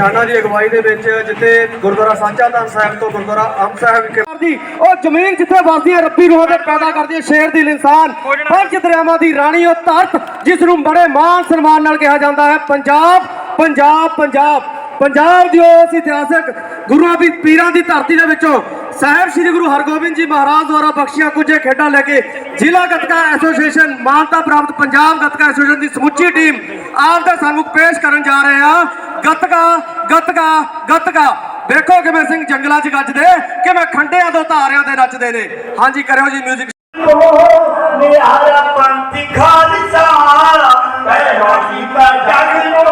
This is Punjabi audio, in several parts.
ਨਿਸ਼ਾਨਾ ਦੀ ਅਗਵਾਈ ਦੇ ਵਿੱਚ ਜਿੱਥੇ ਗੁਰਦੁਆਰਾ ਸਾਂਚਾ ਧੰਨ ਸਾਹਿਬ ਤੋਂ ਗੁਰਦੁਆਰਾ ਅੰਬ ਸਾਹਿਬ ਵਿਖੇ ਕਰਦੀ ਉਹ ਜ਼ਮੀਨ ਜਿੱਥੇ ਵਸਦੀ ਹੈ ਰੱਬੀ ਰੂਹਾਂ ਦੇ ਪੈਦਾ ਕਰਦੀ ਹੈ ਸ਼ੇਰ ਦਿਲ ਇਨਸਾਨ ਪੰਜ ਦਰਿਆਵਾਂ ਦੀ ਰਾਣੀ ਉਹ ਧਰਤ ਜਿਸ ਨੂੰ ਬੜੇ ਮਾਣ ਸਨਮਾਨ ਨਾਲ ਕਿਹਾ ਜਾਂਦਾ ਹੈ। ਪੰਜਾਬ ਪੰਜਾਬ ਪੰਜਾਬ ਪੰਜਾਬ ਦੀ ਉਸ ਇਤਿਹਾਸਕ ਗੁਰੂਆਂ ਦੀ ਪੀਰਾਂ ਦੀ ਧਰਤੀ ਦੇ ਵਿੱਚੋਂ ਸਾਹਿਬ ਸ੍ਰੀ ਗੁਰੂ ਹਰਗੋਬਿੰਦ ਜੀ ਮਹਾਰਾਜ ਦੁਆਰਾ ਬਖਸ਼ੀਆਂ ਕੁਝ ਖੇਡਾਂ ਲੈ ਕੇ ਜ਼ਿਲ੍ਹਾ ਗੱਤਕਾ ਐਸੋਸੀਏਸ਼ਨ ਮਾਨਤਾ ਪ੍ਰਾਪਤ ਪੰਜਾਬ ਗੱਤਕਾ ਐਸੋਸੀਏਸ਼ਨ ਦੀ ਸਮੁੱਚੀ ਟੀਮ ਆਪ ਦਾ ਸਾਨੂੰ ਪੇਸ਼ ਕਰਨ ਜਾ ਰਹੇ ਆ ਗਤਕਾ, ਗੱਤਕਾ ਗੱਤਕਾ। ਦੇਖੋ ਕਿਵੇਂ ਸਿੰਘ ਜੰਗਲਾਂ 'ਚ ਗੱਜਦੇ, ਕਿਵੇਂ ਖੰਡਿਆਂ ਤੋਂ ਧਾਰਿਆਂ ਤੇ ਨੱਚਦੇ ਨੇ। ਹਾਂਜੀ, ਕਰਿਓ ਜੀ 뮤직 ਨਿਹਾਰਾ ਪੰਥੀ ਖਾਲਸਾ ਪਹਿਲਾ ਕੀਤਾ ਜਗ। ਨੂੰ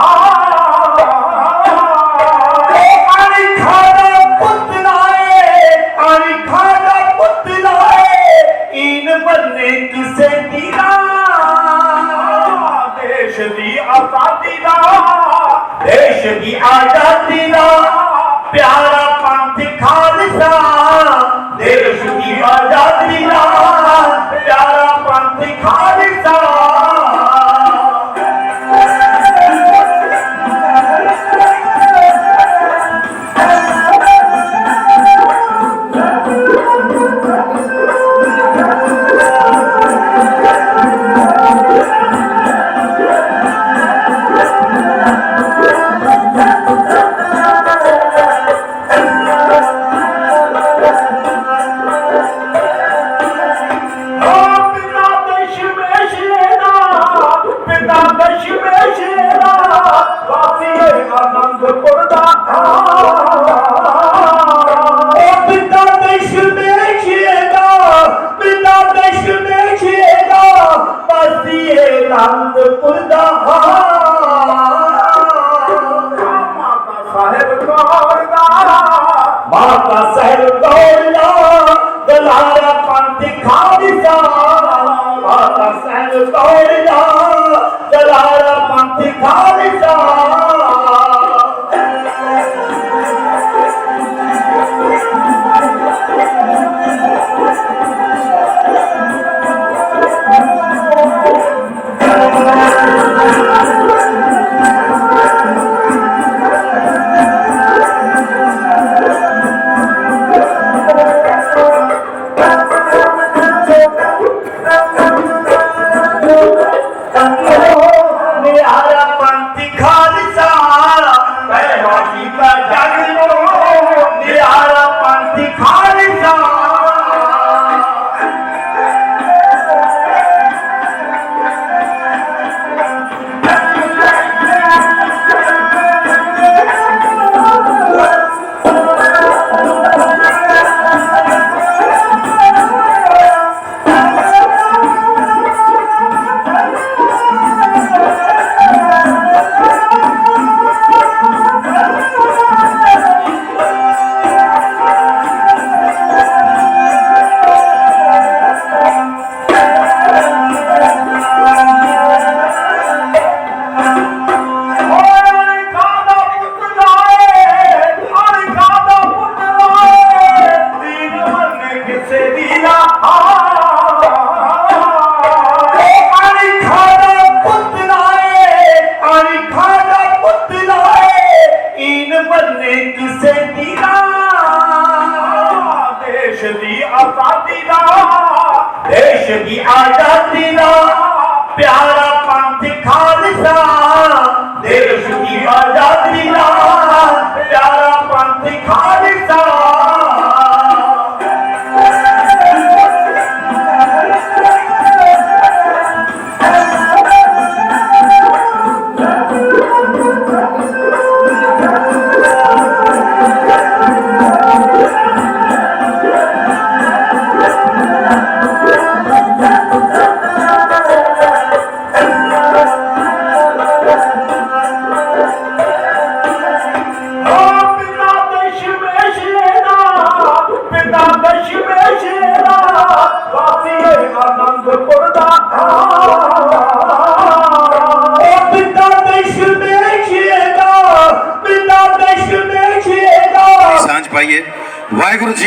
ਦੀ ਤੋੜਦਾ ਮਾਤਾ ਸਾਹਿਬ ਤੋੜਦਾ ਮਾਤਾ ਸਾਹਿਬ ਤੋੜਦਾ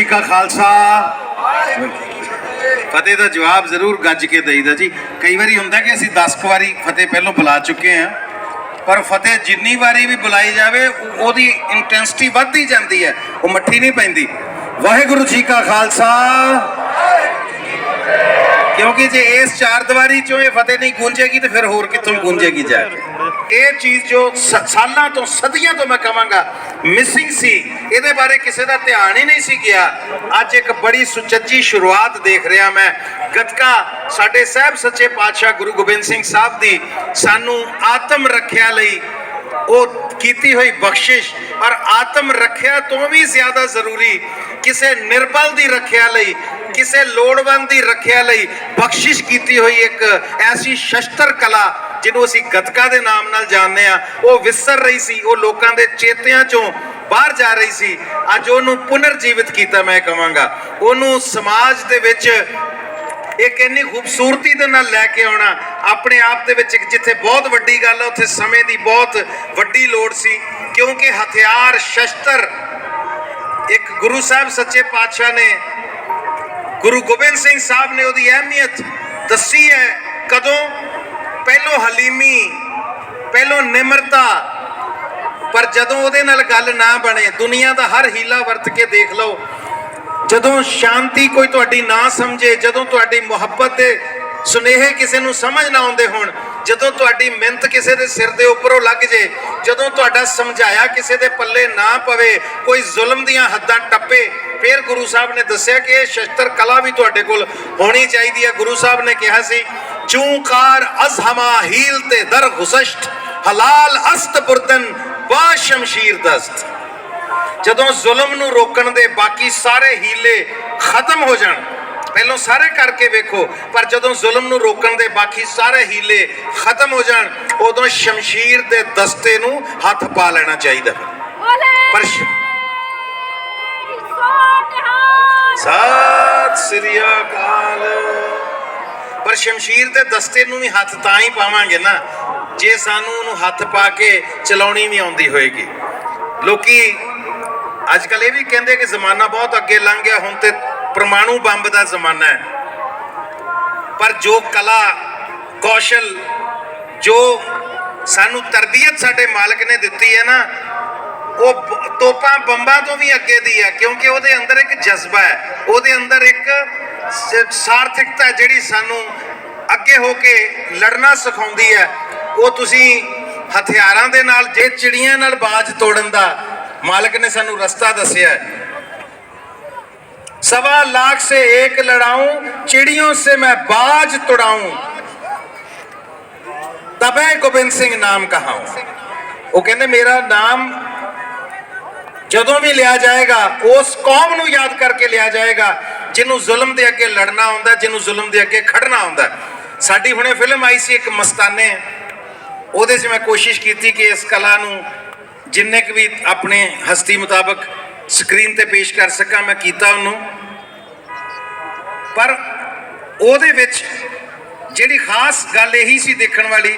ਜੀ ਕਾ ਖਾਲਸਾ। ਫਤਿਹ ਦਾ ਜਵਾਬ ਜ਼ਰੂਰ ਗੱਜ ਕੇ ਦੇਈਦਾ ਜੀ। ਕਈ ਵਾਰੀ ਹੁੰਦਾ ਕਿ ਅਸੀਂ 10 ਕੁ ਵਾਰੀ ਫਤਿਹ ਪਹਿਲਾਂ ਬੁਲਾ ਚੁੱਕੇ ਹਾਂ, ਪਰ ਫਤਿਹ ਜਿੰਨੀ ਵਾਰੀ ਵੀ ਬੁਲਾਈ ਜਾਵੇ ਉਹਦੀ ਇੰਟੈਂਸਿਟੀ ਵੱਧਦੀ ਜਾਂਦੀ ਹੈ। ਉਹ ਮੱਠੀ ਨਹੀਂ ਪੈਂਦੀ। ਵਾਹਿਗੁਰੂ ਜੀ ਕਾ ਖਾਲਸਾ। ਕਿਉਂਕਿ ਜੇ ਇਸ ਚਾਰ ਦੀਵਾਰੀ ਚੋਂ ਇਹ ਫਤਿਹ ਨਹੀਂ ਗੂੰਜੇਗੀ ਤੇ ਫਿਰ ਹੋਰ ਕਿੱਥੋਂ ਗੂੰਜੇਗੀ ਜਾ ਕੇ ਇਹ ਚੀਜ਼ ਜੋ ਸਾਲਾਂ ਤੋਂ, ਸਦੀਆਂ ਤੋਂ ਮੈਂ ਕਹਾਂਗਾ ਮਿਸਿੰਗ ਸੀ। ਇਹਦੇ ਬਾਰੇ ਕਿਸੇ ਦਾ ਧਿਆਨ ਹੀ ਨਹੀਂ ਸੀ ਗਿਆ। ਅੱਜ ਇੱਕ ਬੜੀ ਸੁਚੱਜੀ ਸ਼ੁਰੂਆਤ ਦੇਖ ਰਿਹਾ ਮੈਂ। ਗਤਕਾ ਸਾਡੇ ਸਾਹਿਬ ਸੱਚੇ ਪਾਤਸ਼ਾਹ ਗੁਰੂ ਗੋਬਿੰਦ ਸਿੰਘ ਸਾਹਿਬ ਦੀ ਸਾਨੂੰ ਆਤਮ ਰੱਖਿਆ ਲਈ ਉਹ ਕੀਤੀ ਹੋਈ ਬਖਸ਼ਿਸ਼ ਔਰ ਆਤਮ ਰੱਖਿਆ ਤੋਂ ਵੀ ਜ਼ਿਆਦਾ ਜ਼ਰੂਰੀ ਕਿਸੇ ਨਿਰਬਲ ਦੀ ਰੱਖਿਆ ਲਈ ਕਿਸੇ ਲੋੜਵੰਦ ਦੀ ਰੱਖਿਆ ਲਈ ਬਖਸ਼ਿਸ਼ ਕੀਤੀ ਹੋਈ ਇੱਕ ਐਸੀ ਸ਼ਸਤਰ ਕਲਾ ਜਿਹਨੂੰ ਅਸੀਂ ਗਤਕਾ ਦੇ ਨਾਮ ਨਾਲ ਜਾਣਦੇ ਆ ਉਹ ਵਿਸਰ ਰਹੀ ਸੀ, ਉਹ ਲੋਕਾਂ ਦੇ ਚੇਤਿਆਂ ਚੋਂ ਬਾਹਰ ਜਾ ਰਹੀ ਸੀ। ਅੱਜ ਉਹਨੂੰ ਪੁਨਰ ਜੀਵਿਤ ਕੀਤਾ ਮੈਂ ਕਹਾਂਗਾ। ਉਹਨੂੰ ਸਮਾਜ ਦੇ ਵਿੱਚ ਇੱਕ ਇੰਨੀ ਖੂਬਸੂਰਤੀ ਦੇ ਨਾਲ ਲੈ ਕੇ ਆਉਣਾ, ਆਪਣੇ ਆਪ ਦੇ ਵਿੱਚ ਇੱਕ ਜਿੱਥੇ ਬਹੁਤ ਵੱਡੀ ਗੱਲ ਹੈ ਉੱਥੇ ਸਮੇਂ ਦੀ ਬਹੁਤ ਵੱਡੀ ਲੋੜ ਸੀ। ਕਿਉਂਕਿ ਹਥਿਆਰ, ਸ਼ਸਤਰ, ਇੱਕ ਗੁਰੂ ਸਾਹਿਬ ਸੱਚੇ ਪਾਤਸ਼ਾਹ ਨੇ ਗੁਰੂ ਗੋਬਿੰਦ ਸਿੰਘ ਸਾਹਿਬ ਨੇ ਉਹਦੀ ਅਹਿਮੀਅਤ ਦੱਸੀ ਹੈ ਕਦੋਂ? ਪਹਿਲੋਂ ਹਲੀਮੀ, ਪਹਿਲੋਂ ਨਿਮਰਤਾ। ਪਰ ਜਦੋਂ ਉਹਦੇ ਨਾਲ ਗੱਲ ਨਾ ਬਣੇ, ਦੁਨੀਆ ਦਾ ਹਰ ਹੀਲਾ ਵਰਤ ਕੇ ਦੇਖ ਲਓ। ਜਦੋਂ ਸ਼ਾਂਤੀ ਕੋਈ ਤੁਹਾਡੀ ਨਾ ਸਮਝੇ, ਜਦੋਂ ਤੁਹਾਡੀ ਮੁਹੱਬਤ ਦੇ ਸੁਨੇਹੇ ਕਿਸੇ ਨੂੰ ਸਮਝ ਨਾ ਆਉਂਦੇ ਹੋਣ, ਜਦੋਂ ਤੁਹਾਡੀ ਮਿਹਨਤ ਕਿਸੇ ਦੇ ਸਿਰ ਦੇ ਉੱਪਰੋਂ ਲੱਗ ਜੇ ਜਦੋਂ ਤੁਹਾਡਾ ਸਮਝਾਇਆ ਕਿਸੇ ਦੇ ਪੱਲੇ ਨਾ ਪਵੇ, ਕੋਈ ਜ਼ੁਲਮ ਦੀਆਂ ਹੱਦਾਂ ਟੱਪੇ, ਫਿਰ ਗੁਰੂ ਸਾਹਿਬ ਨੇ ਦੱਸਿਆ ਕਿ ਇਹ ਸ਼ਸਤਰ ਕਲਾ ਵੀ ਤੁਹਾਡੇ ਕੋਲ ਹੋਣੀ ਚਾਹੀਦੀ ਹੈ। ਗੁਰੂ ਸਾਹਿਬ ਨੇ ਕਿਹਾ ਸੀ, ਚੂੰਕਾਰ ਅਜ਼ਹਮਾ ਹੀਲ ਤੇ ਦਰ ਗੁਸਸ਼ਟ ਹਲਾਲ ਅਸਤ ਬੁਰਦਨ ਬਾ ਸ਼ਮਸ਼ੀਰ ਦਸਤ। ਜਦੋਂ ਜ਼ੁਲਮ ਨੂੰ ਰੋਕਣ ਦੇ ਬਾਕੀ ਸਾਰੇ ਹੀਲੇ ਖਤਮ ਹੋ ਜਾਣ ਪਹਿਲਾਂ ਸਾਰੇ ਕਰਕੇ ਵੇਖੋ ਪਰ ਜਦੋਂ ਜ਼ੁਲਮ ਨੂੰ ਰੋਕਣ ਦੇ ਬਾਕੀ ਸਾਰੇ ਹੀਲੇ ਖਤਮ ਹੋ ਜਾਣ ਉਦੋਂ ਸ਼ਮਸ਼ੀਰ ਦੇ ਦਸਤੇ ਨੂੰ ਹੱਥ ਪਾ ਲੈਣਾ ਚਾਹੀਦਾ ਪਰ ਸਤਿ ਸ੍ਰੀ ਅਕਾਲ। ਪਰ ਸ਼ਮਸ਼ੀਰ ਦੇ ਦਸਤੇ ਨੂੰ ਵੀ ਹੱਥ ਤਾਂ ਹੀ ਪਾਵਾਂਗੇ ਨਾ ਜੇ ਸਾਨੂੰ ਉਹਨੂੰ ਹੱਥ ਪਾ ਕੇ ਚਲਾਉਣੀ ਵੀ ਆਉਂਦੀ ਹੋਏਗੀ। ਲੋਕੀ ਅੱਜ ਕੱਲ ਇਹ ਵੀ ਕਹਿੰਦੇ ਕਿ ਜ਼ਮਾਨਾ ਬਹੁਤ ਅੱਗੇ ਲੰਘ ਗਿਆ, ਹੁਣ ਤੇ ਪਰਮਾਣੂ ਬੰਬ ਦਾ ਜ਼ਮਾਨਾ ਹੈ। ਪਰ ਜੋ ਕਲਾ, ਕੌਸ਼ਲ, ਜੋ ਸਾਨੂੰ ਤਰਬੀਅਤ ਸਾਡੇ ਮਾਲਕ ਨੇ ਦਿੱਤੀ ਹੈ ਨਾ, ਉਹ ਬ- ਤੋਪਾਂ ਬੰਬਾਂ ਤੋਂ ਵੀ ਅੱਗੇ ਦੀ ਹੈ, ਕਿਉਂਕਿ ਉਹਦੇ ਅੰਦਰ ਇੱਕ ਜਜ਼ਬਾ ਹੈ, ਉਹਦੇ ਅੰਦਰ ਇੱਕ ਸਾਰਥਿਕਤਾ ਜਿਹੜੀ ਸਾਨੂੰ ਅੱਗੇ ਹੋ ਕੇ ਲੜਨਾ ਸਿਖਾਉਂਦੀ ਹੈ। ਉਹ ਤੁਸੀਂ ਹਥਿਆਰਾਂ ਦੇ ਨਾਲ, ਜੇ ਚਿੜੀਆਂ ਨਾਲ ਬਾਜ ਤੋੜਨ ਦਾ ਮਾਲਕ ਨੇ ਸਾਨੂੰ ਰਸਤਾ ਦੱਸਿਆ ਹੈ सवा लाख से एक लड़ाऊं चिड़ियों से मैं बाज तुड़ाऊं तबे गोबिंद ਸਿੰਘ ਨਾਮ ਕਹਾਉ ਉਹ ਕਹਿੰਦੇ ਮੇਰਾ ਨਾਮ ਜਦੋਂ ਵੀ ਲਿਆ ਜਾਏਗਾ ਉਸ ਕੌਮ ਨੂੰ ਯਾਦ ਕਰਕੇ ਲਿਆ ਜਾਏਗਾ ਜਿਹਨੂੰ ਜ਼ੁਲਮ ਦੇ ਅੱਗੇ ਲੜਨਾ ਆਉਂਦਾ ਜਿਹਨੂੰ ਜ਼ੁਲਮ ਦੇ ਅੱਗੇ ਖੜਨਾ ਆਉਂਦਾ ਸਾਡੀ ਹੁਣੇ ਫਿਲਮ ਆਈ ਸੀ ਇੱਕ ਮਸਤਾਨੇ ਉਹਦੇ 'ਚ ਮੈਂ ਕੋਸ਼ਿਸ਼ ਕੀਤੀ ਕਿ ਇਸ ਕਲਾ ਨੂੰ ਜਿੰਨੇ ਕੁ ਵੀ ਆਪਣੇ ਹਸਤੀ ਮੁਤਾਬਕ ਸਕਰੀਨ ਤੇ ਪੇਸ਼ ਕਰ ਸਕਾਂ ਮੈਂ ਕੀਤਾ ਉਹਨੂੰ। ਪਰ ਉਹਦੇ ਵਿੱਚ ਜਿਹੜੀ ਖਾਸ ਗੱਲ ਇਹੀ ਸੀ ਦੇਖਣ ਵਾਲੀ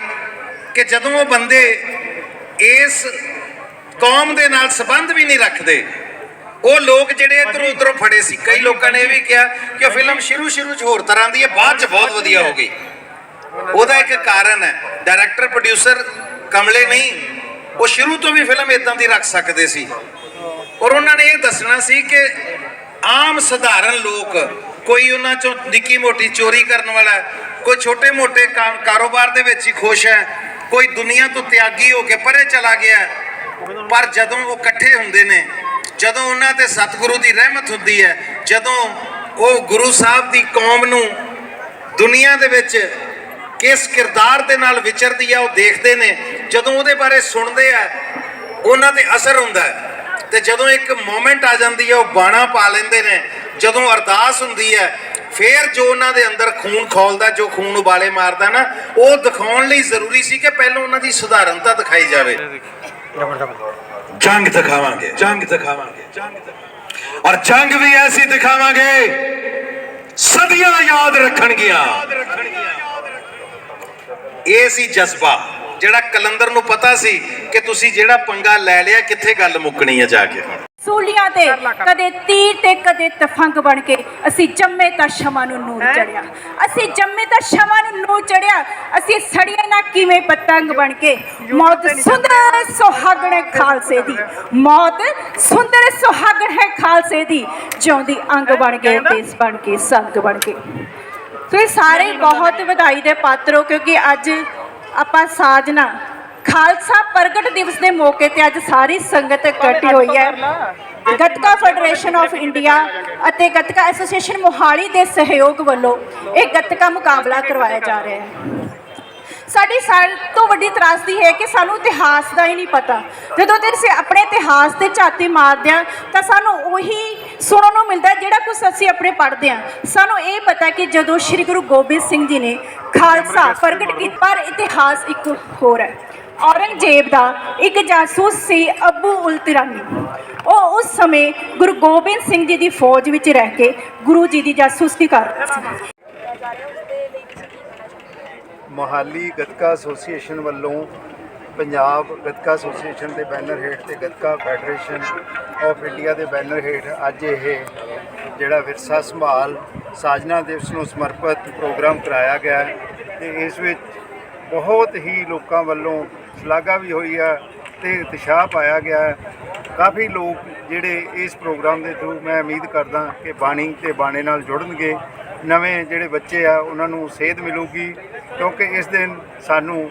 ਕਿ ਜਦੋਂ ਉਹ ਬੰਦੇ ਇਸ ਕੌਮ ਦੇ ਨਾਲ ਸੰਬੰਧ ਵੀ ਨਹੀਂ ਰੱਖਦੇ ਉਹ ਲੋਕ ਜਿਹੜੇ ਇਧਰੋਂ ਉਧਰੋਂ ਫੜੇ ਸੀ। ਕਈ ਲੋਕਾਂ ਨੇ ਇਹ ਵੀ ਕਿਹਾ ਕਿ ਉਹ ਫਿਲਮ ਸ਼ੁਰੂ ਸ਼ੁਰੂ 'ਚ ਹੋਰ ਤਰ੍ਹਾਂ ਦੀ ਹੈ ਬਾਅਦ 'ਚ ਬਹੁਤ ਵਧੀਆ ਹੋ ਗਈ। ਉਹਦਾ ਇੱਕ ਕਾਰਨ ਹੈ ਡਾਇਰੈਕਟਰ ਪ੍ਰੋਡਿਊਸਰ ਕਮਲੇ ਨਹੀਂ ਉਹ ਸ਼ੁਰੂ ਤੋਂ ਵੀ ਫਿਲਮ ਇਦਾਂ ਦੀ ਰੱਖ ਸਕਦੇ ਸੀ। ਔਰ ਉਹਨਾਂ ਨੇ ਇਹ ਦੱਸਣਾ ਸੀ ਕਿ ਆਮ ਸਧਾਰਨ ਲੋਕ, ਕੋਈ ਉਹਨਾਂ ਚੋਂ ਨਿੱਕੀ ਮੋਟੀ ਚੋਰੀ ਕਰਨ ਵਾਲਾ ਕੋਈ ਛੋਟੇ ਮੋਟੇ ਕਾ- ਕਾਰੋਬਾਰ ਦੇ ਵਿੱਚ ਹੀ ਖੁਸ਼ ਹੈ, ਕੋਈ ਦੁਨੀਆ ਤੋਂ ਤਿਆਗੀ ਹੋ ਕੇ ਪਰੇ ਚਲਾ ਗਿਆ ਪਰ ਜਦੋਂ ਉਹ ਇਕੱਠੇ ਹੁੰਦੇ ਨੇ, ਜਦੋਂ ਉਹਨਾਂ ਤੇ ਸਤਿਗੁਰੂ ਦੀ ਰਹਿਮਤ ਹੁੰਦੀ ਹੈ, ਜਦੋਂ ਉਹ ਗੁਰੂ ਸਾਹਿਬ ਦੀ ਕੌਮ ਨੂੰ ਦੁਨੀਆ ਦੇ ਵਿੱਚ ਕਿਸ ਕਿਰਦਾਰ ਦੇ ਨਾਲ ਵਿਚਰਦੀ ਆ, ਉਹ ਦੇਖਦੇ ਨੇ, ਜਦੋਂ ਉਹਦੇ ਬਾਰੇ ਸੁਣਦੇ ਆ, ਉਹਨਾਂ ਤੇ ਅਸਰ ਹੁੰਦਾ ਤੇ ਜਦੋਂ ਇੱਕ ਮੂਮੈਂਟ ਆ ਜਾਂਦੀ ਹੈ ਉਹ ਬਾਣਾ ਪਾ ਲੈਂਦੇ ਨੇ, ਜਦੋਂ ਅਰਦਾਸ ਹੁੰਦੀ ਹੈ ਫੇਰ ਜੋ ਉਹਨਾਂ ਦੇ ਅੰਦਰ ਖੂਨ ਖੋਲਦਾ, ਜੋ ਖੂਨ ਉਬਾਲੇ ਮਾਰਦਾ ਨਾ, ਉਹ ਦਿਖਾਉਣ ਲਈ ਜ਼ਰੂਰੀ ਸੀ ਕਿ ਪਹਿਲਾਂ ਉਹਨਾਂ ਦੀ ਸੁਧਾਰਨਤਾ ਦਿਖਾਈ ਜਾਵੇ। ਜੰਗ ਦਿਖਾਵਾਂਗੇ ਜੰਗ ਦਿਖਾਵਾਂਗੇ ਜੰਗ ਦਿਖਾਵਾਂਗੇ। ਔਰ ਜੰਗ ਵੀ ਐਸੀ ਦਿਖਾਵਾਂਗੇ, ਸਦੀਆਂ ਯਾਦ ਰੱਖਣਗੀਆਂ। ਇਹ ਸੀ ਜਜ਼ਬਾ ਜਿਹੜਾ ਕਲੰਦਰ ਨੂੰ ਪਤਾ ਸੀ ਕਿ ਤੁਸੀਂ ਜਿਹੜਾ ਪੰਗਾ ਲੈ ਲਿਆ ਕਿੱਥੇ ਗੱਲ ਮੁੱਕਣੀ ਹੈ ਜਾ ਕੇ? ਸੂਲੀਆਂ ਤੇ ਕਦੇ ਤੀਰ ਤੇ ਕਦੇ ਤਫੰਗ ਬਣ ਕੇ ਅਸੀਂ ਜੰਮੇ ਤਾਂ ਸ਼ਮਾ ਨੂੰ ਨੂਰ ਚੜਿਆ ਅਸੀਂ ਜੰਮੇ ਤਾਂ ਸ਼ਮਾ ਨੂੰ ਨੂਰ ਚੜਿਆ ਅਸੀਂ ਸੜੀਏ ਨਾ ਕਿਵੇਂ ਪਤੰਗ ਬਣ ਕੇ ਮੌਤ ਸੁੰਦਰ ਸੁਹਾਗਣ ਹੈ ਖਾਲਸੇ ਦੀ। ਮੌਤ ਸੁੰਦਰ ਸੁਹਾਗਣ ਹੈ ਖਾਲਸੇ ਦੀ। ਜਿਉਂਦੀ ਅੰਗ ਬਣ ਕੇ ਦੇਸ ਬਣ ਕੇ ਸੰਗ ਬਣ ਕੇ। ਸੋ ਸਾਰੇ ਬਹੁਤ ਵਧਾਈ ਦੇ ਪਾਤਰ ਹੋ, ਕਿਉਂਕਿ ਅੱਜ ਆਪਾਂ ਸਾਜਨਾ, ਖਾਲਸਾ ਪ੍ਰਗਟ ਦਿਵਸ ਦੇ ਮੌਕੇ ਤੇ ਅੱਜ ਸਾਰੀ ਸੰਗਤ ਇਕੱਠੀ ਹੋਈ ਹੈ। ਗੱਤਕਾ ਫੈਡਰੇਸ਼ਨ ਆਫ ਇੰਡੀਆ ਅਤੇ ਗੱਤਕਾ ਐਸੋਸੀਏਸ਼ਨ ਮੋਹਾਲੀ ਦੇ ਸਹਿਯੋਗ ਵੱਲੋਂ ਇਹ ਗੱਤਕਾ ਮੁਕਾਬਲਾ ਕਰਵਾਇਆ ਜਾ ਰਿਹਾ ਹੈ। ਸਾਡੀ ਸਭ ਤੋਂ ਵੱਡੀ ਤਰਾਸਦੀ ਹੈ ਕਿ ਸਾਨੂੰ ਇਤਿਹਾਸ ਦਾ ਹੀ ਨਹੀਂ ਪਤਾ। ਜਦੋਂ ਤੇ ਅਸੀਂ ਆਪਣੇ ਇਤਿਹਾਸ ਤੇ ਝਾਤੀ ਮਾਰਦੇ ਹਾਂ, ਤਾਂ ਸਾਨੂੰ ਉਹੀ ਸੁਣਨ ਨੂੰ ਮਿਲਦਾ ਹੈ ਜਿਹੜਾ ਕੁਝ ਅਸੀਂ ਆਪਣੇ ਪੜ੍ਹਦੇ ਹਾਂ। ਸਾਨੂੰ ਇਹ ਪਤਾ ਕਿ ਜਦੋਂ ਸ੍ਰੀ ਗੁਰੂ ਗੋਬਿੰਦ ਸਿੰਘ ਜੀ ਨੇ ਖਾਲਸਾ ਪ੍ਰਗਟ ਕੀਤਾ ਪਰ ਇਤਿਹਾਸ ਇੱਕ ਹੋਰ ਹੈ। ਔਰੰਗਜ਼ੇਬ ਦਾ ਇੱਕ ਜਾਸੂਸ ਸੀ ਅਬੂ ਉਲ ਤਿਰਾਨੀ ਉਹ ਉਸ ਸਮੇਂ ਗੁਰੂ ਗੋਬਿੰਦ ਸਿੰਘ ਜੀ ਦੀ ਫੌਜ ਵਿੱਚ ਰਹਿ ਕੇ ਗੁਰੂ ਜੀ ਦੀ ਜਾਸੂਸੀ ਕਰ ਰਿਹਾ ਸੀ। ਮੋਹਾਲੀ ਗੱਤਕਾ ਐਸੋਸੀਏਸ਼ਨ ਵੱਲੋਂ ਪੰਜਾਬ ਗੱਤਕਾ ਐਸੋਸੀਏਸ਼ਨ ਦੇ ਬੈਨਰ ਹੇਠ ਤੇ ਗੱਤਕਾ ਫੈਡਰੇਸ਼ਨ ਆਫ ਇੰਡੀਆ ਦੇ ਬੈਨਰ ਹੇਠ ਅੱਜ ਇਹ ਜਿਹੜਾ ਵਿਰਸਾ ਸੰਭਾਲ ਸਾਜਨਾ ਦਿਵਸ ਨੂੰ ਸਮਰਪਿਤ ਪ੍ਰੋਗਰਾਮ ਕਰਾਇਆ ਗਿਆ ਹੈ ਤੇ ਇਸ ਵਿੱਚ ਬਹੁਤ ਹੀ ਲੋਕਾਂ ਵੱਲੋਂ ਸ਼ਲਾਘਾ ਵੀ ਹੋਈ ਹੈ ਤੇ ਉਤਸ਼ਾਹ ਪਾਇਆ ਗਿਆ ਹੈ। ਕਾਫੀ ਲੋਕ ਜਿਹੜੇ ਇਸ ਪ੍ਰੋਗਰਾਮ ਦੇ ਥਰੂ ਮੈਂ ਉਮੀਦ ਕਰਦਾ ਕਿ ਬਾਣੀ ਤੇ ਬਾਣੇ ਨਾਲ ਜੁੜਨਗੇ। ਨਵੇਂ ਜਿਹੜੇ ਬੱਚੇ ਆ, ਉਹਨਾਂ ਨੂੰ ਸੇਧ ਮਿਲੂਗੀ ਕਿਉਂਕਿ ਇਸ ਦਿਨ ਸਾਨੂੰ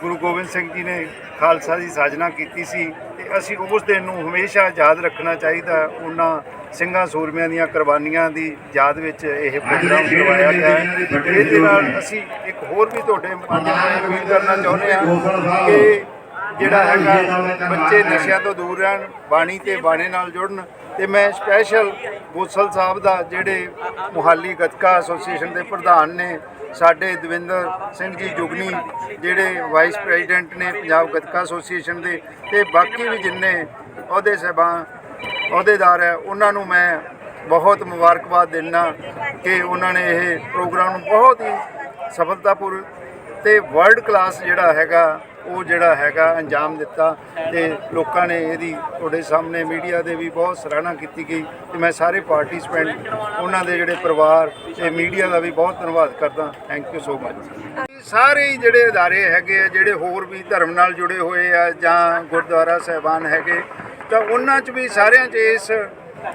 ਗੁਰੂ ਗੋਬਿੰਦ ਸਿੰਘ ਜੀ ਨੇ ਖਾਲਸਾ ਦੀ ਸਾਜਨਾ ਕੀਤੀ ਸੀ ਤੇ ਅਸੀਂ ਉਸ ਦਿਨ ਨੂੰ ਹਮੇਸ਼ਾ ਯਾਦ ਰੱਖਣਾ ਚਾਹੀਦਾ। ਉਹਨਾਂ ਸਿੰਘਾਂ ਸੂਰਮਿਆਂ ਦੀਆਂ ਕੁਰਬਾਨੀਆਂ ਦੀ ਯਾਦ ਵਿੱਚ ਇਹ ਪ੍ਰੋਗਰਾਮ ਕਰਵਾਇਆ ਗਿਆ ਹੈ ਇਹਦੇ ਨਾਲ ਅਸੀਂ ਇੱਕ ਹੋਰ ਵੀ ਤੁਹਾਡੇ ਮਾਧਿਅਮ ਰਾਹੀਂ ਅਪੀਲ ਕਰਨਾ ਚਾਹੁੰਦੇ ਹਾਂ ਕਿ ਜਿਹੜਾ ਹੈਗਾ ਬੱਚੇ ਨਸ਼ਿਆਂ ਤੋਂ ਦੂਰ ਰਹਿਣ ਬਾਣੀ ਤੇ ਬਾਣੇ ਨਾਲ ਜੁੜਨ। ਤੇ ਮੈਂ ਸਪੈਸ਼ਲ ਗੋਸਲ ਸਾਹਿਬ ਦਾ ਜਿਹੜੇ ਮੁਹਾਲੀ ਗੱਤਕਾ ਐਸੋਸੀਏਸ਼ਨ ਦੇ ਪ੍ਰਧਾਨ ਨੇ ਸਾਡੇ ਦਵਿੰਦਰ ਸਿੰਘ ਜੀ ਜੁਗਨੀ ਜਿਹੜੇ ਵਾਈਸ ਪ੍ਰੈਜ਼ੀਡੈਂਟ ਨੇ ਪੰਜਾਬ ਗੱਤਕਾ ਐਸੋਸੀਏਸ਼ਨ ਦੇ ਤੇ ਬਾਕੀ ਵੀ ਜਿੰਨੇ ਅਹੁਦੇ ਸਹਿਬਾਨ ਅਹੁਦੇਦਾਰ ਹੈ ਉਹਨਾਂ ਨੂੰ ਮੈਂ ਬਹੁਤ ਮੁਬਾਰਕਬਾਦ ਦਿੰਦਾ ਕਿ ਉਹਨਾਂ ਨੇ ਇਹ ਪ੍ਰੋਗਰਾਮ ਨੂੰ ਬਹੁਤ ਹੀ ਸਫਲਤਾਪੂਰ ਤੇ ਵਰਲਡ ਕਲਾਸ ਜਿਹੜਾ ਹੈਗਾ ਉਹ ਜਿਹੜਾ ਹੈਗਾ ਅੰਜਾਮ ਦਿੱਤਾ ਤੇ ਲੋਕਾਂ ਨੇ ਇਹਦੀ ਤੁਹਾਡੇ ਸਾਹਮਣੇ ਮੀਡੀਆ ਦੇ ਵੀ ਬਹੁਤ ਸਰਾਹਨਾ ਕੀਤੀ ਗਈ ਤੇ ਮੈਂ ਸਾਰੇ ਪਾਰਟਿਸਪੈਂਟ, ਉਹਨਾਂ ਦੇ ਜਿਹੜੇ ਪਰਿਵਾਰ ਤੇ ਮੀਡੀਆ ਦਾ ਵੀ ਬਹੁਤ ਧੰਨਵਾਦ ਕਰਦਾ। ਥੈਂਕ ਯੂ ਸੋ ਮਚ ਸਾਰੇ ਹੀ ਜਿਹੜੇ ਅਦਾਰੇ ਹੈਗੇ ਆ, ਜਿਹੜੇ ਹੋਰ ਵੀ ਧਰਮ ਨਾਲ ਜੁੜੇ ਹੋਏ ਆ ਜਾਂ ਗੁਰਦੁਆਰਾ ਸਾਹਿਬਾਨ ਹੈਗੇ, ਤਾਂ ਉਹਨਾਂ 'ਚ ਵੀ ਸਾਰਿਆਂ 'ਚ ਇਸ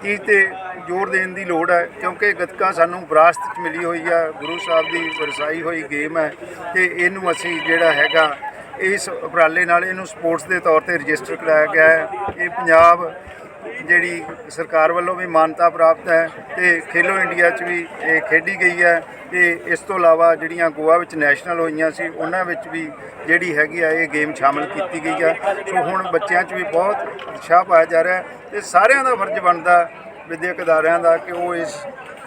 ਚੀਜ਼ ਤੇ ਜ਼ੋਰ ਦੇਣ ਦੀ ਲੋੜ ਹੈ, ਕਿਉਂਕਿ ਗੱਤਕਾ ਸਾਨੂੰ ਵਿਰਾਸਤ 'ਚ ਮਿਲੀ ਹੋਈ ਆ, ਗੁਰੂ ਸਾਹਿਬ ਦੀ ਵਰਸਾਈ ਹੋਈ ਗੇਮ ਹੈ ਤੇ ਇਹਨੂੰ ਅਸੀਂ ਜਿਹੜਾ ਹੈਗਾ ਇਸ ਉਪਰਾਲੇ ਨਾਲ ਇਹਨੂੰ ਸਪੋਰਟਸ ਦੇ ਤੌਰ ਤੇ ਰਜਿਸਟਰ ਕਰਾਇਆ ਗਿਆ ਹੈ। ਇਹ ਪੰਜਾਬ ਜਿਹੜੀ ਸਰਕਾਰ ਵੱਲੋਂ ਵੀ ਮਾਨਤਾ ਪ੍ਰਾਪਤ ਹੈ ਤੇ ਖੇਲੋ ਇੰਡੀਆ 'ਚ ਵੀ ਇਹ ਖੇਡੀ ਗਈ ਹੈ ਤੇ ਇਸ ਤੋਂ ਇਲਾਵਾ ਜਿਹੜੀਆਂ ਗੋਆ ਵਿੱਚ ਨੈਸ਼ਨਲ ਹੋਈਆਂ ਸੀ, ਉਹਨਾਂ ਵਿੱਚ ਵੀ ਜਿਹੜੀ ਹੈਗੀ ਆ ਇਹ ਗੇਮ ਸ਼ਾਮਲ ਕੀਤੀ ਗਈ ਆ। ਸੋ ਹੁਣ ਬੱਚਿਆਂ 'ਚ ਵੀ ਬਹੁਤ ਉਤਸ਼ਾਹ ਪਾਇਆ ਜਾ ਰਿਹਾ ਹੈ ਤੇ ਸਾਰਿਆਂ ਦਾ ਫਰਜ਼ ਬਣਦਾ ਵਿਦਿਅਕ ਅਦਾਰਿਆਂ ਦਾ ਕਿ ਉਹ ਇਸ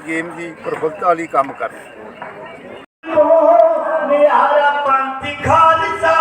ਗੇਮ ਦੀ ਪ੍ਰਫੁੱਲਤਾ ਲਈ ਕੰਮ ਕਰਨ। ਨਿਆਰਾ ਪੰਥੀ ਖਾਲਸਾ